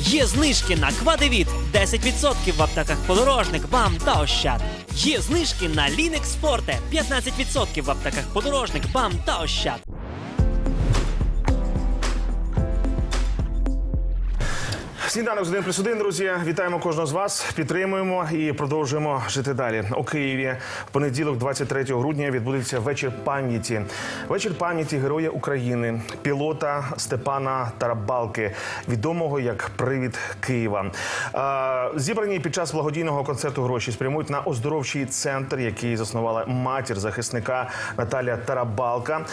Є знижки на Квадевіт 10% в аптеках подорожник, бам та ощад. Є знижки на Лінекс Форте 15% в аптеках подорожник, бам та ощад. Сніданок з 1 плюс 1, друзі. Вітаємо кожного з вас. Підтримуємо і продовжуємо жити далі. У Києві в понеділок, 23 грудня, відбудеться вечір пам'яті. Вечір пам'яті героя України, пілота Степана Тарабалки, відомого як Привід Києва. Зібрані під час благодійного концерту гроші спрямують на оздоровчий центр, який заснувала матір захисника Наталія Тарабалка.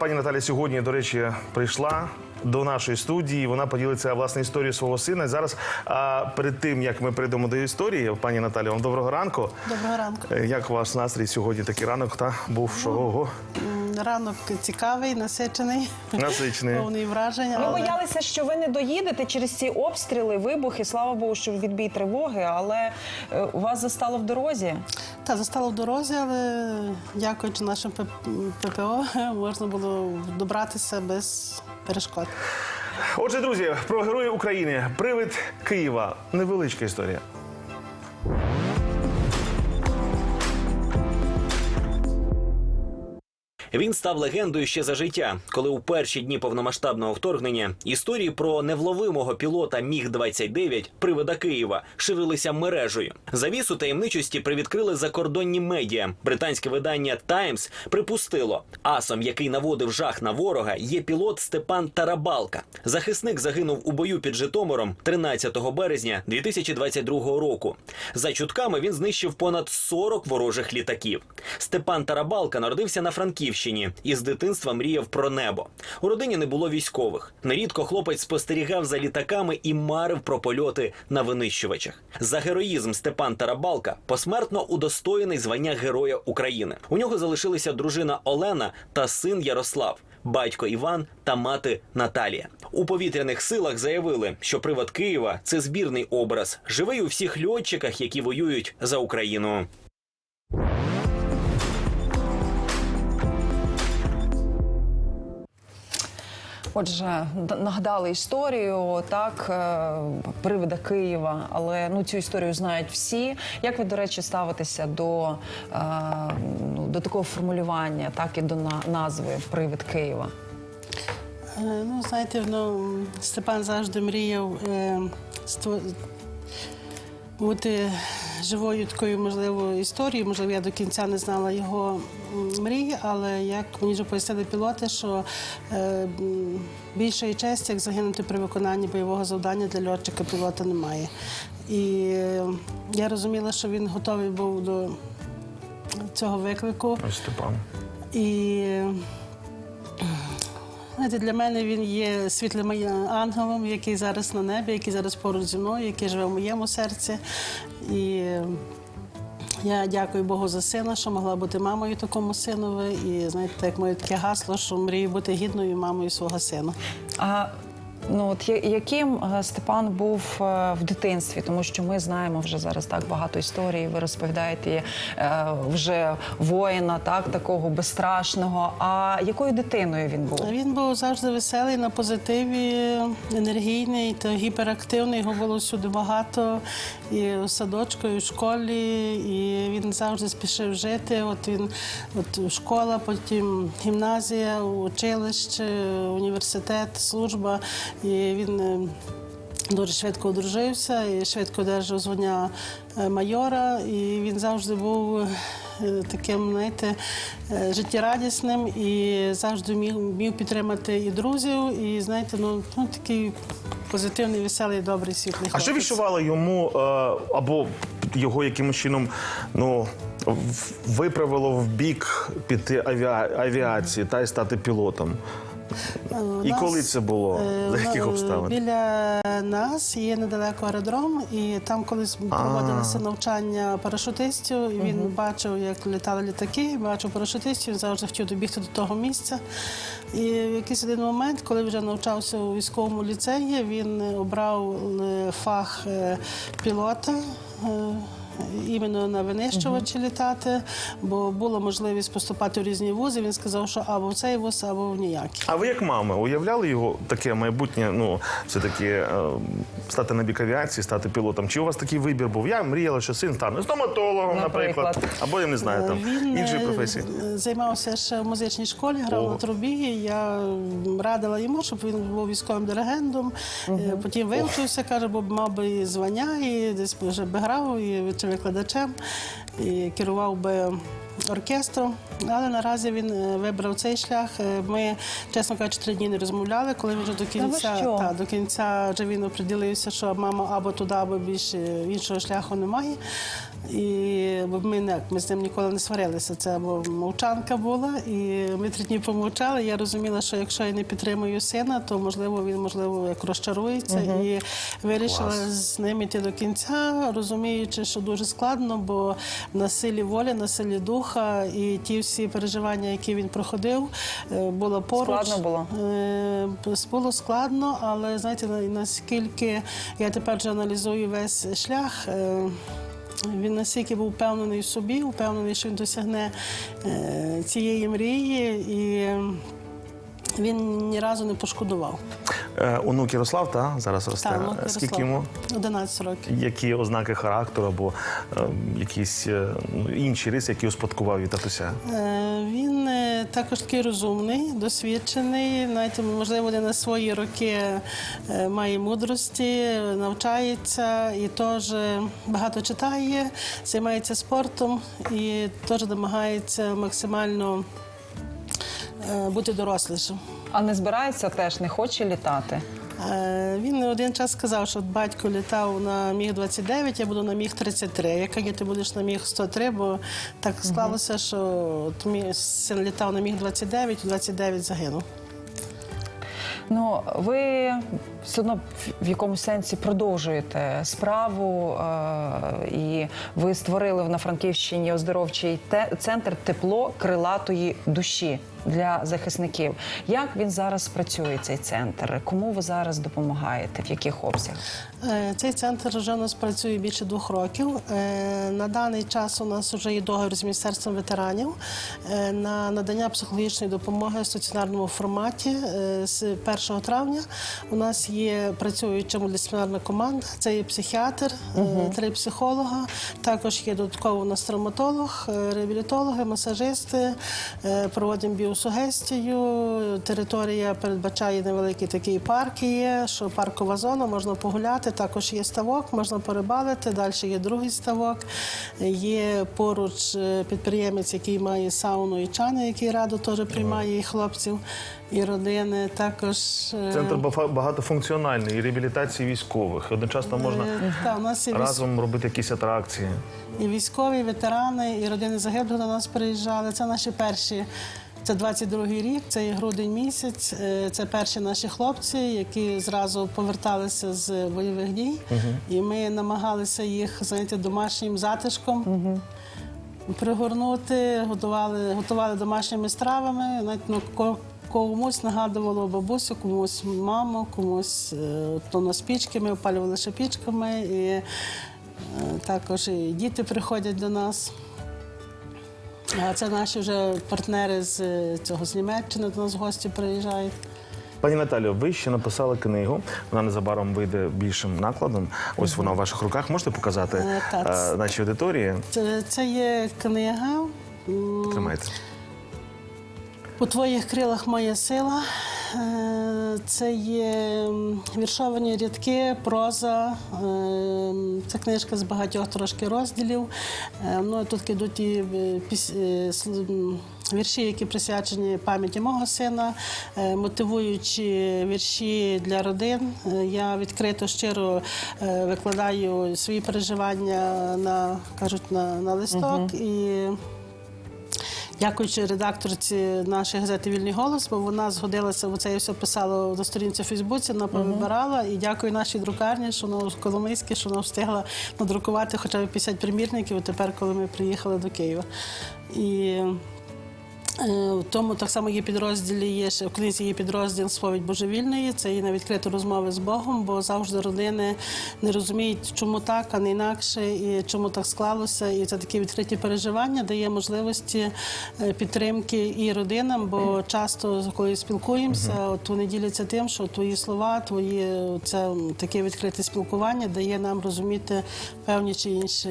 Пані Наталя сьогодні, до речі, прийшла до нашої студії. Вона поділиться власне історією свого сина. І зараз а, перед тим як ми прийдемо до історії, пані Наталі, вам доброго ранку. Доброго ранку. Як Як вас настрій сьогодні? Такий ранок та був шого. Ранок цікавий, насичений, насичений. повний вражень. Ми але- боялися, що ви не доїдете через ці обстріли, вибухи. Слава Богу, що відбій тривоги, але е, вас застало в дорозі. Та застало в дорозі, але дякуючи нашим ППО, можна було добратися без перешкод. Отже, друзі, про героїв України. Привид Києва. Невеличка історія. Він став легендою ще за життя, коли у перші дні повномасштабного вторгнення історії про невловимого пілота Міг 29 привида Києва ширилися мережею. Завісу таємничості привідкрили закордонні медіа. Британське видання Таймс припустило, асом, який наводив жах на ворога, є пілот Степан Тарабалка. Захисник загинув у бою під Житомиром 13 березня 2022 року. За чутками він знищив понад 40 ворожих літаків. Степан Тарабалка народився на Франківщині і з дитинства мріяв про небо. У родині не було військових. Нерідко хлопець спостерігав за літаками і марив про польоти на винищувачах. За героїзм Степан Тарабалка посмертно удостоєний звання Героя України. У нього залишилися дружина Олена та син Ярослав. Батько Іван та мати Наталія у повітряних силах заявили, що привод Києва це збірний образ, живий у всіх льотчиках, які воюють за Україну. Отже, нагадали історію так е, привида Києва, але ну цю історію знають всі. Як ви, до речі, ставитеся до, е, ну, до такого формулювання, так і до на- назви Привид Києва? Е, Ну, знаєте, ну, Степан завжди мріяв е, ство- бути живою такою, можливо, історією. Можливо, я до кінця не знала його мрії, але як мені вже пояснили пілоти, що е, більшої честі, як загинути при виконанні бойового завдання для льотчика пілота немає. І е, я розуміла, що він готовий був до цього виклику. Степан. І знаєте, для мене він є світлим ангелом, який зараз на небі, який зараз поруч зі мною, який живе в моєму серці. І я дякую Богу за сина, що могла бути мамою такому синові. І знаєте, як моє таке гасло, що мрію бути гідною мамою свого сина. А ну от яким е, Степан був е, в дитинстві, тому що ми знаємо вже зараз так багато історій. Ви розповідаєте е, вже воїна, так такого безстрашного. А якою дитиною він був? Він був завжди веселий, на позитиві, енергійний та гіперактивний. Його було всюди багато. І в садочку, і в школі. І він завжди спішив жити. От він от школа, потім гімназія, училище, університет, служба. І він. е, Дуже швидко одружився і швидко одержав звання е, майора. І він завжди був е, таким, знаєте, життєрадісним і завжди міг, міг підтримати і друзів, і знаєте, ну, ну такий позитивний, веселий, добрий, світлий. А що відчувало йому або його якимось чином ну, виправило в бік піти авіа- авіації та й стати пілотом? У І коли це було? е, За яких обставин? Біля нас є недалеко аеродром, і там колись проводилися навчання парашутистів. І він бачив, як літали літаки, бачив парашутистів, він завжди хотів добігти до того місця. І в якийсь один момент, коли вже навчався у військовому ліцеї, він обрав е, фах е, пілота. Е, іменно на винищувачі літати, бо була можливість поступати в різні вузи. Він сказав, що або в цей вуз, або в ніякий. А ви як мами уявляли його таке майбутнє? Ну все таки е, стати на бік авіації, стати пілотом? Чи у вас такий вибір був? Я мріяла, що син стане стоматологом, наприклад, Наприклад. або я не знаю там Він інші е, професії. займався ще в музичній школі, грав О. на трубі. Я радила йому, щоб він був військовим диригентом. Е, Потім вивчився, каже, бо мав би і звання, і десь вже би грав, і чи викладачем, і керував би. Оркестром, але наразі він е, вибрав цей шлях. Е, Ми, чесно кажучи, три дні не розмовляли, коли він вже до кінця та, до кінця вже він оприділився, що мама або туди, або більше іншого шляху немає. І ми не ми з ним ніколи не сварилися. Це або мовчанка була, і ми три дні помовчали. Я розуміла, що якщо я не підтримую сина, то можливо він можливо як розчарується і вирішила з ним іти до кінця, розуміючи, що дуже складно, бо на силі волі, на силі духа і ті всі переживання, які він проходив, е, було поруч. Складно було? Е, Було складно, але знаєте, наскільки я тепер вже аналізую весь шлях. е, Він настільки був впевнений в собі, впевнений, що він досягне цієї мрії, і він ні разу не пошкодував. Е, онук Ярослав, та зараз росте. Та, ну, Скільки йому? 11 років. Які ознаки характеру або е, якісь е, ну, інші риси, які успадкував від татуся? Е, Він е, також такий розумний, досвідчений. Знаєте, можливо, не на свої роки е, має мудрості, навчається і теж багато читає, займається спортом і теж намагається максимально бути дорослішим. А не збирається теж, не хоче літати. Е, Він один час сказав, що батько літав на міг 29 я буду на міг 33 Я кажу, ти будеш на міг 103 бо так склалося, що мій син літав на міг 29 29 загинув. Ну, ви все одно в- якомусь сенсі продовжуєте справу, е, і ви створили на Франківщині оздоровчий те- центр тепло крилатої душі для захисників. Як він зараз працює, цей центр? Кому ви зараз допомагаєте? В яких обсягах? Е, Цей центр вже у нас працює більше двох років. Е, На даний час у нас вже є договір з міністерством ветеранів на надання психологічної допомоги в стаціонарному форматі з 1 травня. У нас є працююча мультидисциплінарна команда. Це є психіатр, е, три психолога. Також є додатково у нас травматолог, е, реабілітологи, масажисти. Е, Проводимо біосугестію. Територія передбачає невеликий такий парк. Є що паркова зона, можна погуляти. Також є ставок, можна порибалити. Далі є другий ставок. Є поруч підприємець, який має сауну і чани, який радо теж приймає і хлопців і родини. Також Центр бафа- багатофункціональний, і реабілітації військових. Одночасно можна е, та, у нас є військ- разом робити якісь атракції. І військові, і ветерани, і родини загиблих до нас приїжджали. Це наші перші. Це 22-й рік, це є грудень місяць. Е, Це перші наші хлопці, які зразу поверталися з бойових дій. І ми намагалися їх знаєте, домашнім затишком пригорнути, готували, готували домашніми стравами. Навіть, ну, ко- Комусь нагадувало бабусю, комусь маму, комусь е, то на спічки. Ми опалювали ще пічками. І е, також і діти приходять до нас. А це наші вже партнери з е, цього з Німеччини до нас гості приїжджають. Пані Наталю, ви ще написали книгу. Вона незабаром вийде більшим накладом. Ось вона в ваших руках. Можете показати Е, е, нашій аудиторії? Це, це є книга. Тримайте. У твоїх крилах моя сила. Е, Це є віршовані рядки, проза. Е, Це книжка з багатьох трошки розділів. Е, Ну, тут йдуть і вірші, які присвячені пам'яті мого сина, мотивуючи вірші для родин. Я відкрито щиро викладаю свої переживання на кажуть на, на листок і. Дякуючи редакторці нашої газети Вільний голос, бо вона згодилася, бо це я все писала на сторінці в Фейсбуці, вона повибирала. І дякую нашій друкарні, що вона Коломийській, що вона встигла надрукувати хоча б 50 примірників тепер, коли ми приїхали до Києва. І В тому так само є підрозділі, є ще в книзі є підрозділ сповідь божевільної. Це і на відкриті розмови з Богом, бо завжди родини не розуміють, чому так, а не інакше, і чому так склалося. І це такі відкриті переживання дає можливості е, підтримки і родинам, бо часто коли спілкуємося, от вони діляться тим, що твої слова, твої це таке відкрите спілкування дає нам розуміти певні чи інші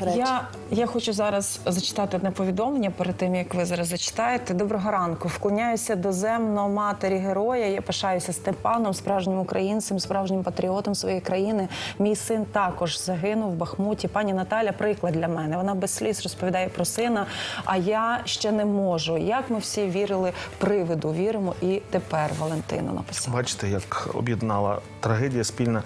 речі. Я, я хочу зараз зачитати одне повідомлення перед тим, як ви зараз зачитаєте. Доброго ранку. Вклоняюся до земно матері героя. Я пишаюся Степаном, справжнім українцем, справжнім патріотом своєї країни. Мій син також загинув в Бахмуті. Пані Наталя, приклад для мене. Вона без сліз розповідає про сина. А я ще не можу. Як ми всі вірили привиду, віримо і тепер Валентина написала. Бачите, як об'єднала трагедія спільна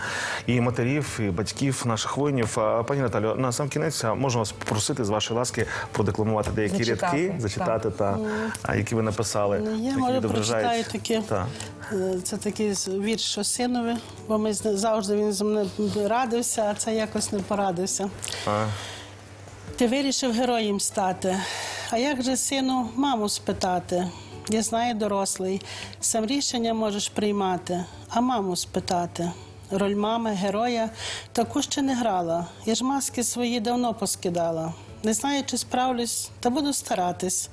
і матерів, і батьків наших воїнів. Пані Наталю, на сам кінець можна вас попросити з вашої ласки продекламувати деякі Зачитати, рядки, зачитати та а, які ви написали. Ну, Я які може відображають- прочитаю таке. Та. Це такий вірш що синові, бо ми завжди він зі мною радився, а це якось не порадився. А, Ти вирішив героєм стати. А як же сину маму спитати? Я знаю, дорослий, сам рішення можеш приймати, а маму спитати. Роль мами, героя таку ще не грала. Я ж маски свої давно поскидала. Не знаю, чи справлюсь, та буду старатись.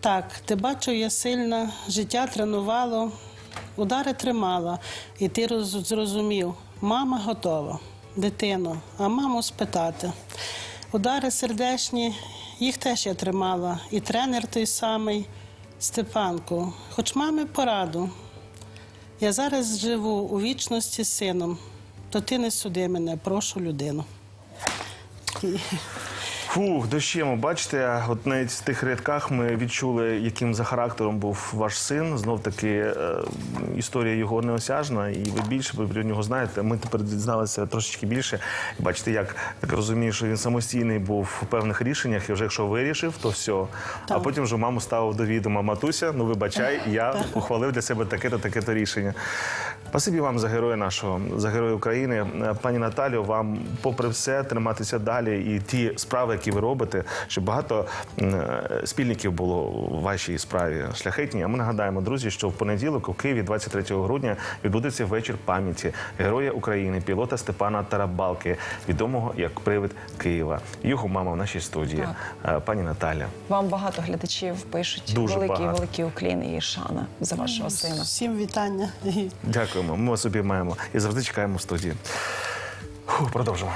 Так, ти бачив, я сильна, життя тренувало, удари тримала, і ти роз- зрозумів, мама готова, дитино, а маму спитати. Удари сердечні, їх теж я тримала, і тренер той самий Степанку, хоч мами пораду. Я зараз живу у вічності з сином, то ти не суди мене, прошу людину. Фух, дощемо. Бачите, от навіть в тих рядках ми відчули, яким за характером був ваш син. Знов таки е, історія його неосяжна, і ви більше ви про нього знаєте. Ми тепер дізналися трошечки більше. Бачите, як так розумію, що він самостійний був у певних рішеннях, і вже якщо вирішив, то все. А потім вже маму ставив до відома матуся. Ну вибачай, я ухвалив для себе таке-то, таке-то рішення. Спасибі вам за героя нашого, за героя України. Е, Пані Наталю, вам, попри все, триматися далі і ті справи, які ви робите, щоб багато е, спільників було у вашій справі шляхетній. А ми нагадаємо, друзі, що в понеділок у Києві, 23 грудня, відбудеться вечір пам'яті героя України, пілота Степана Тарабалки, відомого як привид Києва. Його мама в нашій студії, Е, пані Наталя. Вам багато глядачів пишуть Дуже великий багато. великий уклін і шана за вашого сина. Всім вітання. Дякуємо. Ми вас обіймаємо і завжди чекаємо в студії. Продовжимо.